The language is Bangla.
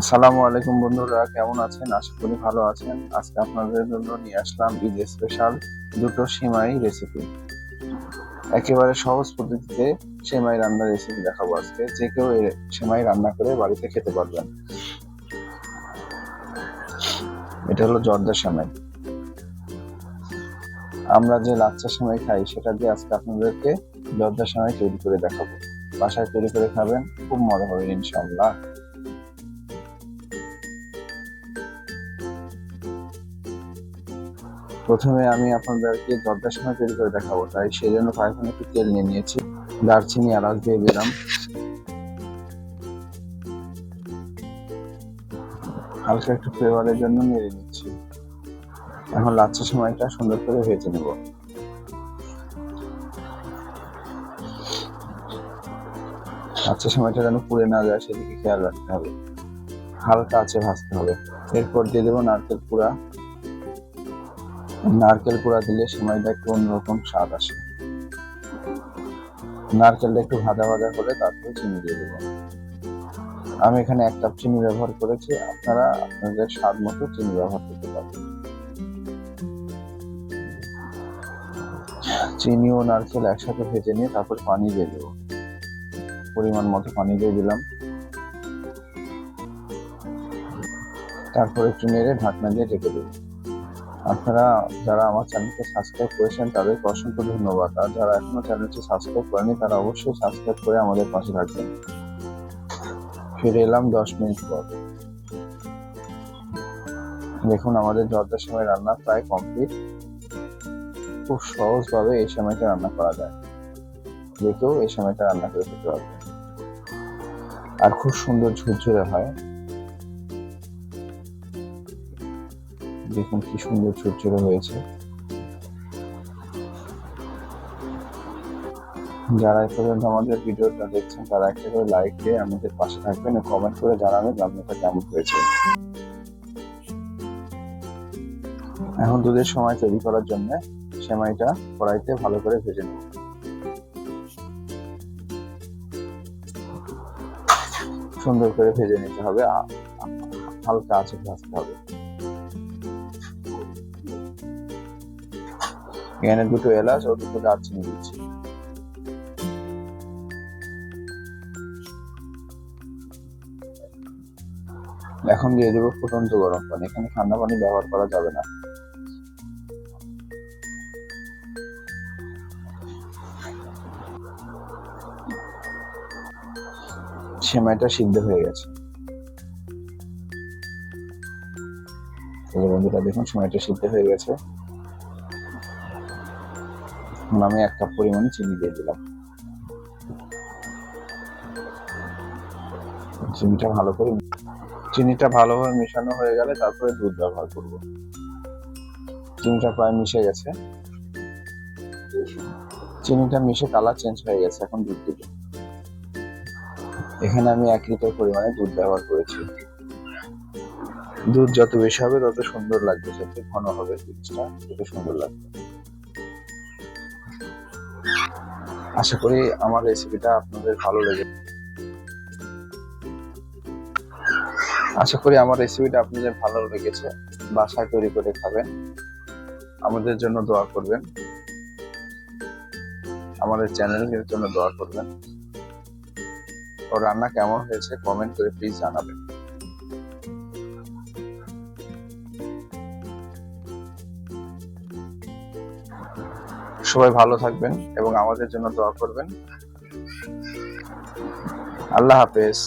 আসসালামু আলাইকুম বন্ধুরা, কেমন আছেন? আশা করি ভালো আছেন। আজকে আপনাদের জন্য নিয়ে আসলাম ঈদ স্পেশাল দুটো সেমাই রেসিপি একেবারে সহজ পদ্ধতিতে সেমাই রান্নার রেসিপি দেখাবো আজকে। যে কেউ সেমাই রান্না করে বাড়িতে খেতে পারবেন। এটা হলো জর্দা সেমাই। আমরা যে লাচ্চা সেমাই খাই, সেটা দিয়ে আজকে আপনাদেরকে জর্দা সেমাই তৈরি করে দেখাবো। বাসায় তৈরি করে খাবেন, খুব মজা হবে ইনশাআল্লাহ। প্রথমে আমি আপনাদেরকে জর্দার সময় তৈরি করে দেখাবো, তাই সেই জন্য কয়েকখানে একটু তেল নিয়ে নিয়েছি। দারচিনি, এলাচ দিয়ে দিলাম। হালকা একটু ফ্লেভারের জন্য নেড়ে নিচ্ছি। এখন লাচ্ছা সময়টা সুন্দর করে ভেজে নেব। লাচ্ছা সময়টা যেন পুড়ে না যায়, সেদিকে খেয়াল রাখতে হবে। হালকা আছে ভাজতে হবে। এরপর দিয়ে দেবো নারকেল কুড়া। নারকেল কুড়া দিলে সময়টা একটু অন্যরকম স্বাদ আসে। নারকেলটা একটু ভাজা ভাজা করে তারপরে চিনি দিয়ে দেবো। আমি এখানে এক কাপ চিনি ব্যবহার করেছি, আপনারা আপনাদের স্বাদ মতো চিনি ব্যবহার করতে পারেন। চিনি ও নারকেল একসাথে ভেজে নিয়ে তারপর পানি দিয়ে দেবো। পরিমাণ মতো পানি দিয়ে দিলাম। তারপর একটু নেড়ে ঢাকনা দিয়ে ঢেকে দেবো। আপনারা যারা আমার চ্যানেলকে সাবস্ক্রাইব করেছেন, তাদেরকে অসংখ্য ধন্যবাদ। আর যারা এখনও চ্যানেলটি সাবস্ক্রাইব করেনি, তারা অবশ্যই সাবস্ক্রাইব করে আমাদের পাশে থাকবেন। ফিরে এলাম দশ মিনিট পর। দেখুন, আমাদের জর্দার সময় রান্না প্রায় কমপ্লিট খুব সহজভাবে এই সময়টা রান্না করা যায়। যে কেউ এই সময়টা রান্না করে খেতে পারবে আর খুব সুন্দর ঝুরঝুরে হয়। দেখুন কি সুন্দর ঝুরঝুরে হয়েছে। যারা এ পর্যন্ত আমাদের ভিডিওটা দেখছেন, তারা একটা করে লাইক দিয়ে আমাদের পাশে থাকবেন কমেন্ট করে জানাবেন রান্নাটা কেমন হয়েছে। এখন দুধের সময় তৈরি করার জন্য সেমাইটা কড়াইতে ভালো করে ভেজে নেব সুন্দর করে ভেজে নিতে হবে। হালকা আছে ভাজতে হবে। এখানে দুটো এলাচ, ও দুটো দারচিনি দিচ্ছি এখন দিয়ে দেবো ফুটন্ত গরম পানি। এখানে ঠান্ডা পানি ব্যবহার করা যাবে না। সেমাইটা সিদ্ধ হয়ে গেছে। বন্ধুরা, দেখুন সময়টা সিদ্ধ হয়ে গেছে। এখন আমি এক কাপ পরিমাণে চিনি দিয়ে দিলাম। চিনিটা ভালো করে চিনিটা ভালোভাবে মেশানো হয়ে গেলে তারপরে দুধ ব্যবহার করব। চিনিটা প্রায় মিশে গেছে। চিনিটা মিশে কালার চেঞ্জ হয়ে গেছে এখন দুধ দিব এখানে আমি এক লিটার পরিমাণে দুধ ব্যবহার করেছি। দুধ যত বেশি হবে তত সুন্দর লাগবে, যত ঘন হবে জিনিসটা তত সুন্দর লাগবে। আশা করি আমার রেসিপিটা আপনাদের ভালো লেগে আশা করি আমার রেসিপিটা আপনাদের ভালো লেগেছে, বাসায় তৈরি করে খাবেন। আমাদের জন্য দোয়া করবেন। আমাদের চ্যানেলের জন্য দোয়া করবেন। ও রান্না কেমন হয়েছে কমেন্ট করে প্লিজ জানাবেন। সবাই ভালো থাকবেন এবং আমাদের জন্য দোয়া করবেন। আল্লাহ হাফেজ।